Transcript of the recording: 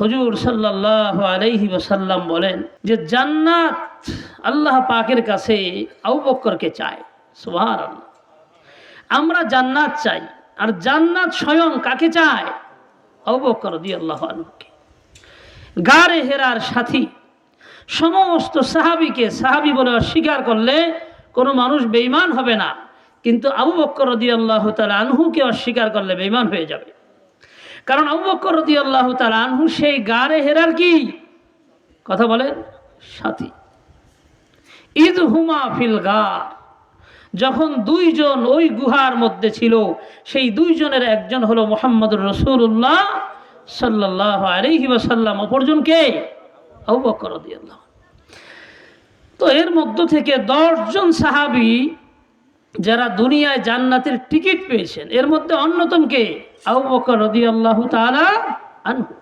হুজুর সাল্লাহ আলাইহি ওসাল্লাম বলেন যে জান্নাত আল্লাহ পাকের কাছে আবু বক্করকে চায়। আল্লাহ আমরা জান্নাত চাই। আর জান্নাত স্বয়ং কাকে চায়? বক্কর দিয়ে আল্লাহ আনহুকে। গারে হেরার সাথী, সমস্ত সাহাবিকে সাহাবি বলে অস্বীকার করলে কোনো মানুষ বেইমান হবে না। কিন্তু আবু বক্কর আল্লাহ তালা আনহুকে অস্বীকার করলে বেইমান হয়ে যাবে। কারণ আবু রদি আল্লাহ তালা সেই গারে হেরার কি? কথা বলেন, সাথী। ঈদ হুমা ফিল গার। যখন দুইজন ওই গুহার মধ্যে ছিল, সেই দুইজনের একজন হলো মোহাম্মদ রসুল্লাহ সাল্লাহ আলহি ওসাল্লাম অপরজন কে? আবু বকর আনহু। তো এর মধ্য থেকে দশজন সাহাবি যারা দুনিয়ায় জান্নাতের টিকিট পেয়েছেন, এর মধ্যে অন্যতম কে? আবু বকর রদি আল্লাহ তালা আনহু।